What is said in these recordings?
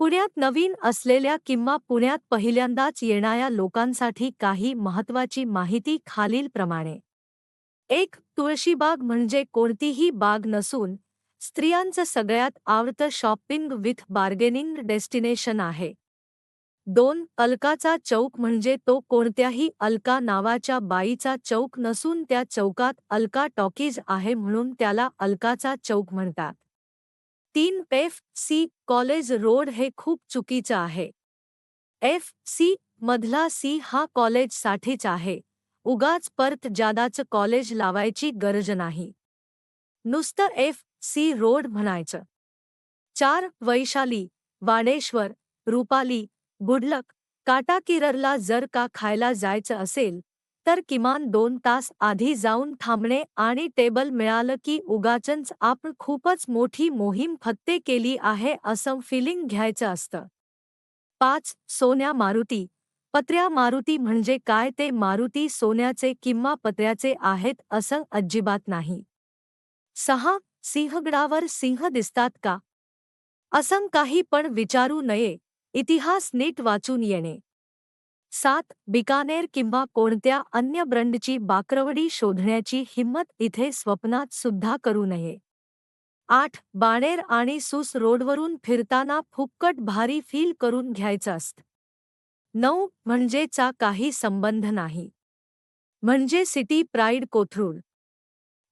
पुण्यात नवीन असलेल्या किंवा पुण्यात पहिल्यांदाच येणाऱ्या लोकांसाठी काही महत्त्वाची माहिती खालीलप्रमाणे. एक तुळशीबाग म्हणजे कोणतीही बाग नसून स्त्रियांचं सगळ्यात आवडतं शॉपिंग विथ बार्गेनिंग डेस्टिनेशन आहे. दोन अलकाचा चौक म्हणजे तो कोणत्याही अलका नावाच्या बाईचा चौक नसून त्या चौकात अलका टॉकीज आहे म्हणून त्याला अलकाचा चौक म्हणतात. तीन एफ सी कॉलेज रोड हे खूप चुकीचं आहे. एफ सी मधला सी हा कॉलेजसाठीच आहे. उगाच परत जादाचं कॉलेज लावायची गरज नाही. नुसतं एफ सी रोड म्हणायचं. चार वैशाली वाडेश्वर रुपाली गुडलक काटाकिररला जर का खायला जायचं असेल तर किमान दोन तास आधी जाऊन थांबणे आणि टेबल मिळालं की उगाचंच आपण खूपच मोठी मोहीम फत्ते केली आहे असं फिलिंग घ्यायचं असतं. पाच सोन्या मारुती. पत्र्या मारुती म्हणजे काय? ते मारुती सोन्याचे किंवा पत्र्याचे आहेत असं अजिबात नाही. सहा सिंहगडावर सिंह दिसतात का? असं काही पण विचारू नये. इतिहास नीट वाचून येणे. सात बिकानेर किंवा कोणत्या अन्य ब्रंडची बाकरवडी शोधण्याची हिंमत इथे स्वप्नात सुद्धा करू नये. आठ बाणेर आणि सूस रोडवरून फिरताना फुक्कट भारी फील करून घ्यायचं असत. नऊ म्हणजेचा काही संबंध नाही. म्हणजे सिटी प्राईड कोथरूड.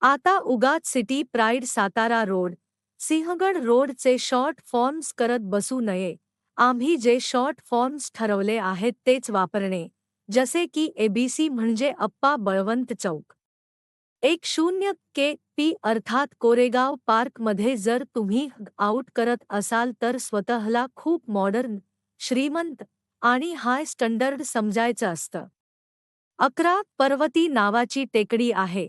आता उगाच city pride Satara road Sinhagad रोडचे शॉर्ट फॉर्म्स करत बसू नये. आम्ही जे शॉर्ट फॉर्म्स ठरवले आहेत तेच वापरणे जसे की एबीसी म्हणजे अप्पा बळवंत चौक. एक शून्य के पी अर्थात कोरेगाव पार्कमध्ये जर तुम्ही आउट करत असाल तर स्वतःला खूप मॉडर्न श्रीमंत आणि हाय स्टँडर्ड समजायचं असतं. अकरा पर्वती नावाची टेकडी आहे.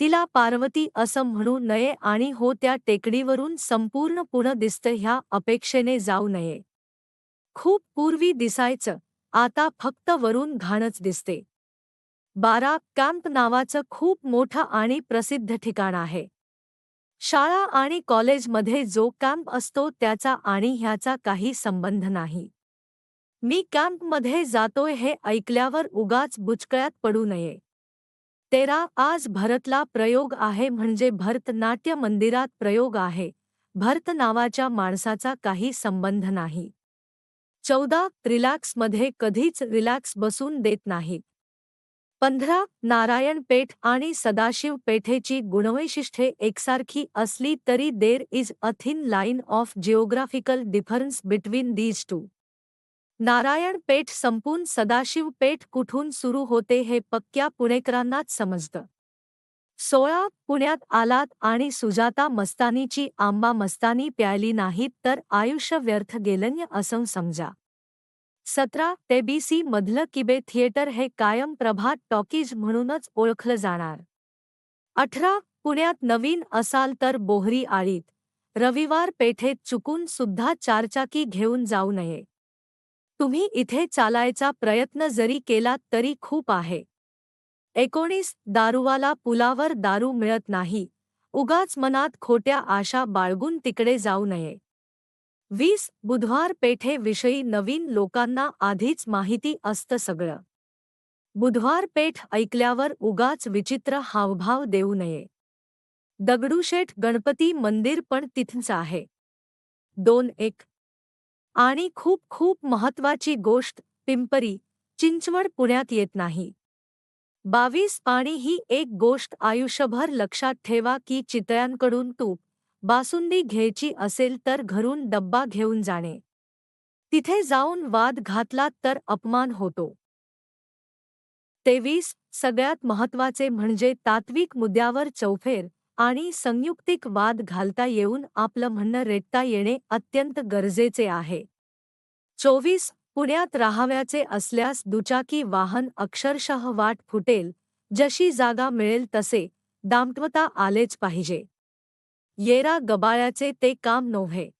तिला पार्वती असं म्हणू नये आणि हो त्या टेकडीवरून संपूर्ण पुणं दिसतं ह्या अपेक्षेने जाऊ नये. खूप पूर्वी दिसायचं आता फक्त वरून घाणच दिसते. बारा कॅम्प नावाचं खूप मोठं आणि प्रसिद्ध ठिकाण आहे. शाळा आणि कॉलेजमध्ये जो कॅम्प असतो त्याचा आणि ह्याचा काही संबंध नाही. मी कॅम्पमध्ये जातोय हे ऐकल्यावर उगाच बुचकळ्यात पडू नये. तेरा आज भरतला प्रयोग आहे म्हणजे भरतनाट्य मंदिरात प्रयोग आहे. भरत नावाच्या माणसाचा काही संबंध नाही. चौदा रिलॅक्समध्ये कधीच रिलॅक्स बसून देत नाहीत पंधरा नारायणपेठ आणि सदाशिव पेठेची गुणवैशिष्ट्ये एकसारखी असली तरी there is a thin line of geographical difference between these two Narayan Peth संपून सदाशिव पेठ कुठून सुरू होते हे पक्क्या पुणेकरांनाच समजतं. सोळा पुण्यात आलात आणि सुजाता मस्तानीची आंबा मस्तानी प्यायली नाहीत तर आयुष्य व्यर्थ गेलन्य असं समजा. सतरा ते बी सी मधलं किबे थिएटर हे कायम प्रभात टॉकीज म्हणूनच ओळखलं जाणार. अठरा पुण्यात नवीन असाल तर बोहरी आळीत. रविवार पेठेत चुकून सुद्धा चारचाकी घेऊन जाऊ नये. तुम्ही इथे चालायचा प्रयत्न जरी केलात तरी खूप आहे. एकोणीस दारूवाला पुलावर दारू मिळत नाही. उगाच मनात खोट्या आशा बाळगून तिकडे जाऊ नये. वीस बुधवार पेठेविषयी नवीन लोकांना आधीच माहिती असतं सगळं. बुधवार पेठ ऐकल्यावर उगाच विचित्र हावभाव देऊ नये. दगडूशेठ गणपती मंदिर पण तिथंच आहे. दोन एक. आणि खूप खूप महत्वाची गोष्ट पिंपरी चिंचवड पुण्यात येत नाही. बावीस पाणी ही एक गोष्ट आयुष्यभर लक्षात ठेवा की चितळ्यांकडून तूप बासुंदी घ्यायची असेल तर घरून डब्बा घेऊन जाणे. तिथे जाऊन वाद घातलात तर अपमान होतो. तेवीस सगळ्यात महत्त्वाचे म्हणजे तात्विक मुद्द्यावर चौफेर आणि संयुक्तिक वाद घालता येऊन आपलं म्हणणं रेटता येणे अत्यंत गरजेचे आहे. चोवीस पुण्यात राहाव्याचे असल्यास दुचाकी वाहन अक्षरशः वाट फुटेल जशी जागा मिळेल तसे दामटवता आलेच पाहिजे. येरा गबाळ्याचे ते काम नव्हे.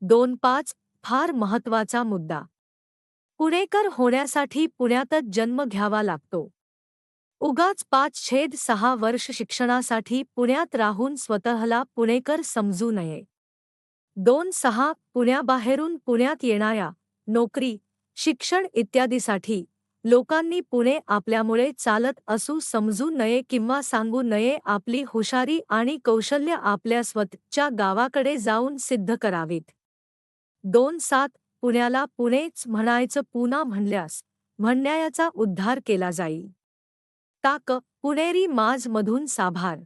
दोन पाच फार महत्त्वाचा मुद्दा. पुणेकर होण्यासाठी पुण्यातच जन्म घ्यावा लागतो. उगाच पाच छेद सहा वर्ष शिक्षणासाठी पुण्यात राहून स्वतःला पुणेकर समजू नये. दोन सहा पुण्याबाहेरून पुण्यात येणाऱ्या नोकरी शिक्षण इत्यादीसाठी लोकांनी पुणे आपल्यामुळे चालत असू समजू नये किंवा सांगू नये आपली हुशारी आणि कौशल्य आपल्या स्वतःच्या गावाकडे जाऊन सिद्ध करावीत. दोन सात पुण्याला पुणेच म्हणायचं पुना म्हणल्यास म्हणण्याचा उद्धार केला जाईल. ताक पुणेरी माझमधून साभार.